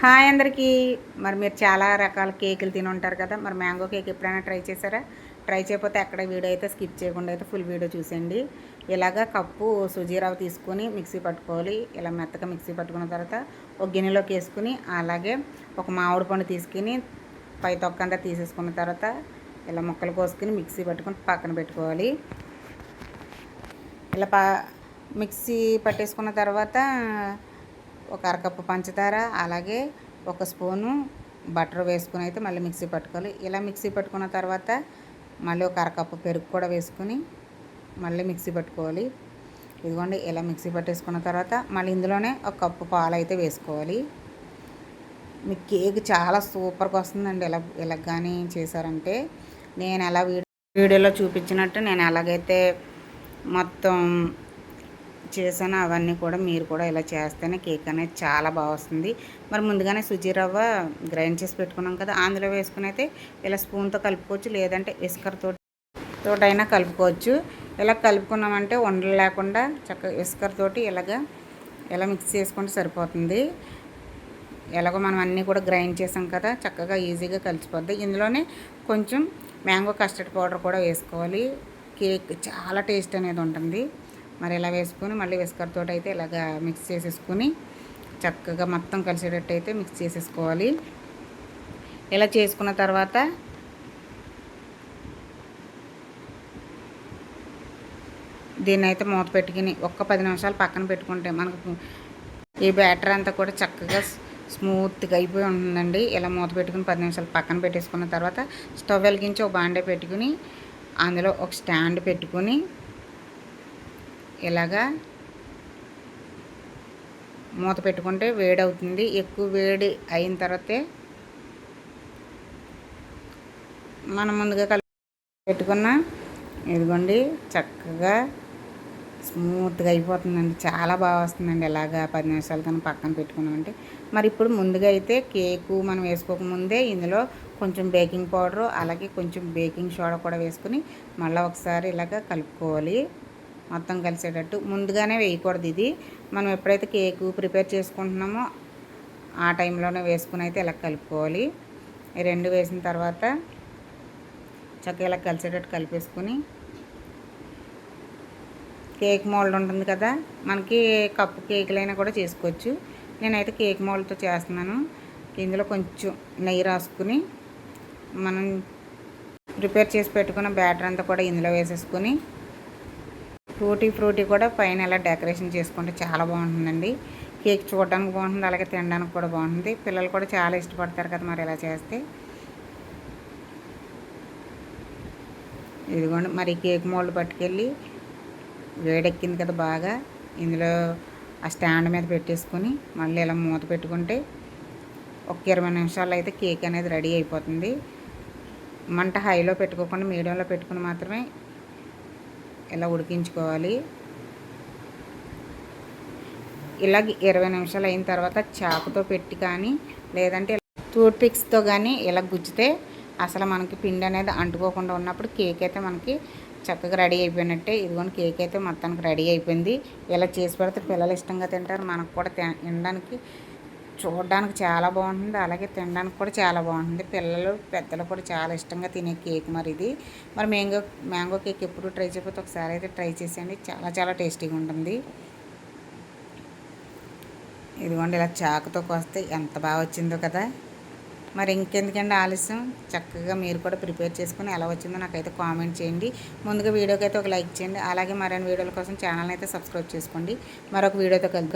Hi అందరికీ. మరి మీరు చాలా రకాల కేకులు తిని ఉంటారు కదా మరి మ్యాంగో కేక్ ఎప్పుడైనా ట్రై చేశారా? ట్రై చేయకపోతే అక్కడ వీడియో అయితే స్కిప్ చేయకుండా అయితే ఫుల్ వీడియో చూసేయండి. ఇలాగ కప్పు సుజీరావు తీసుకొని మిక్సీ పట్టుకోవాలి. ఇలా మెత్తగా మిక్సీ పట్టుకున్న తర్వాత ఒక గిన్నెలోకి వేసుకుని అలాగే ఒక మామిడి పండు తీసుకుని పై తొక్కంతా తీసేసుకున్న తర్వాత ఇలా ముక్కలు కోసుకుని మిక్సీ పట్టుకొని పక్కన పెట్టుకోవాలి. ఇలా పా మిక్సీ పట్టేసుకున్న తర్వాత ఒక అరకప్పు పంచదార అలాగే ఒక స్పూను బటర్ వేసుకుని అయితే మళ్ళీ మిక్సీ పట్టుకోవాలి. ఇలా మిక్సీ పట్టుకున్న తర్వాత మళ్ళీ ఒక అరకప్పు పెరుగు కూడా వేసుకుని మళ్ళీ మిక్సీ పట్టుకోవాలి. ఇదిగోండి ఇలా మిక్సీ పట్టేసుకున్న తర్వాత మళ్ళీ ఇందులోనే ఒక కప్పు పాలు అయితే వేసుకోవాలి. మీ కేక్ చాలా సూపర్గా వస్తుందండి. ఇలా ఇలా కానీ చేశారంటే నేను ఎలా వీడియోలో చూపించినట్టు నేను ఎలాగైతే మొత్తం చేశాను. అవన్నీ కూడా మీరు కూడా ఇలా చేస్తేనే కేక్ అనేది చాలా బాగా వస్తుంది. మరి ముందుగానే సుజీ రవ్వ గ్రైండ్ చేసి పెట్టుకున్నాం కదా అందులో వేసుకుని అయితే ఇలా స్పూన్తో కలుపుకోవచ్చు లేదంటే ఇస్కర్తో తోటైనా కలుపుకోవచ్చు. ఇలా కలుపుకున్నామంటే ఉండలు లేకుండా చక్కగా ఇస్కర్తోటి ఇలాగా ఇలా మిక్స్ చేసుకుంటే సరిపోతుంది. ఎలాగో మనం అన్నీ కూడా గ్రైండ్ చేసాం కదా చక్కగా ఈజీగా కలిసిపోద్ది. ఇందులోనే కొంచెం మ్యాంగో కస్టర్డ్ పౌడర్ కూడా వేసుకోవాలి. కేక్ చాలా టేస్ట్ అనేది ఉంటుంది. మరి ఇలా వేసుకొని మళ్ళీ విస్కర్తో అయితే ఇలాగ మిక్స్ చేసేసుకొని చక్కగా మొత్తం కలిసేటట్టు అయితే మిక్స్ చేసేసుకోవాలి. ఇలా చేసుకున్న తర్వాత దీన్ని అయితే మూత పెట్టుకుని ఒక్క పది నిమిషాలు పక్కన పెట్టుకుంటే మనకు ఈ బ్యాటర్ అంతా కూడా చక్కగా స్మూత్గా అయిపోయి ఉంటుందండి. ఇలా మూత పెట్టుకుని పది నిమిషాలు పక్కన పెట్టేసుకున్న తర్వాత స్టవ్ వెలిగించి ఒక బాండే పెట్టుకుని అందులో ఒక స్టాండ్ పెట్టుకుని ఇలాగా మూత పెట్టుకుంటే వేడి అవుతుంది ఎక్కువ వేడి అయిన తర్వాతే మనం ముందుగా కలిపి పెట్టుకున్న ఇదిగోండి చక్కగా స్మూత్గా అయిపోతుందండి. చాలా బాగా వస్తుందండి ఇలాగా పది నిమిషాలు కానీ పక్కన పెట్టుకున్నామంటే. మరి ఇప్పుడు ముందుగా అయితే కేకు మనం వేసుకోకముందే ఇందులో కొంచెం బేకింగ్ పౌడరు అలాగే కొంచెం బేకింగ్ సోడా కూడా వేసుకుని మళ్ళీ ఒకసారి ఇలాగ కలుపుకోవాలి. మొత్తం కలిసేటట్టు. ముందుగానే వేయకూడదు ఇది. మనం ఎప్పుడైతే కేకు ప్రిపేర్ చేసుకుంటున్నామో ఆ టైంలోనే వేసుకుని అయితే ఇలా కలుపుకోవాలి. ఈ రెండు వేసిన తర్వాత చక్కగా ఇలా కలిసేటట్టు కలిపేసుకుని కేక్ మోల్డ్ ఉంటుంది కదా మనకి కప్పు కేకులైనా కూడా చేసుకోవచ్చు. నేనైతే కేక్ మోల్డ్తో చేస్తున్నాను. ఇందులో కొంచెం నెయ్యి రాసుకుని మనం ప్రిపేర్ చేసి పెట్టుకున్న బ్యాటర్ అంతా కూడా ఇందులో వేసేసుకుని ఫ్రూటీ ఫ్రూటీ కూడా పైన ఎలా డెకరేషన్ చేసుకుంటే చాలా బాగుంటుందండి. కేక్ చూడడానికి బాగుంటుంది అలాగే తినడానికి కూడా బాగుంటుంది. పిల్లలు కూడా చాలా ఇష్టపడతారు కదా మరి ఇలా చేస్తే. ఇదిగోండి మరి కేక్ మోల్డ్ పట్టుకెళ్ళి వేడెక్కింది కదా బాగా. ఇందులో ఆ స్టాండ్ మీద పెట్టేసుకొని మళ్ళీ ఇలా మూత పెట్టుకుంటే ఒక ఇరవై నిమిషాలు అయితే కేక్ అనేది రెడీ అయిపోతుంది. మంట హైలో పెట్టుకోకుండా మీడియంలో పెట్టుకుని మాత్రమే ఇలా ఉడికించుకోవాలి? ఇలాగ ఇరవై నిమిషాలు అయిన తర్వాత చాకుతో పెట్టి కానీ లేదంటే టూత్ పిక్స్తో కానీ ఇలా గుచ్చితే అసలు మనకి పిండి అనేది అంటుకోకుండా ఉన్నప్పుడు కేక్ అయితే మనకి చక్కగా రెడీ అయిపోయినట్టే. ఇదిగోని కేక్ అయితే మొత్తానికి రెడీ అయిపోయింది. ఇలా చేసి పెడితే పిల్లలు ఇష్టంగా తింటారు. మనకు కూడా తినడానికి చూడడానికి చాలా బాగుంటుంది. అలాగే తినడానికి కూడా చాలా బాగుంటుంది. పిల్లలు పెద్దలు కూడా చాలా ఇష్టంగా తినే కేక్ మరి ఇది. మరి మ్యాంగో మ్యాంగో కేక్ ఎప్పుడు ట్రై చేయకపోతే ఒకసారి అయితే ట్రై చేసేయండి. చాలా చాలా టేస్టీగా ఉంటుంది. ఇదిగోండి ఇలా చాకుతో కోస్తే ఎంత బాగా వచ్చిందో కదా. మరి ఇంకెందుకండి ఆలస్యం? చక్కగా మీరు కూడా ప్రిపేర్ చేసుకుని ఎలా వచ్చిందో నాకైతే కామెంట్ చేయండి. ముందుగా వీడియోకి అయితే ఒక లైక్ చేయండి. అలాగే మరిన్ని వీడియోల కోసం ఛానల్ అయితే సబ్స్క్రైబ్ చేసుకోండి. మరొక వీడియోతో కలిసి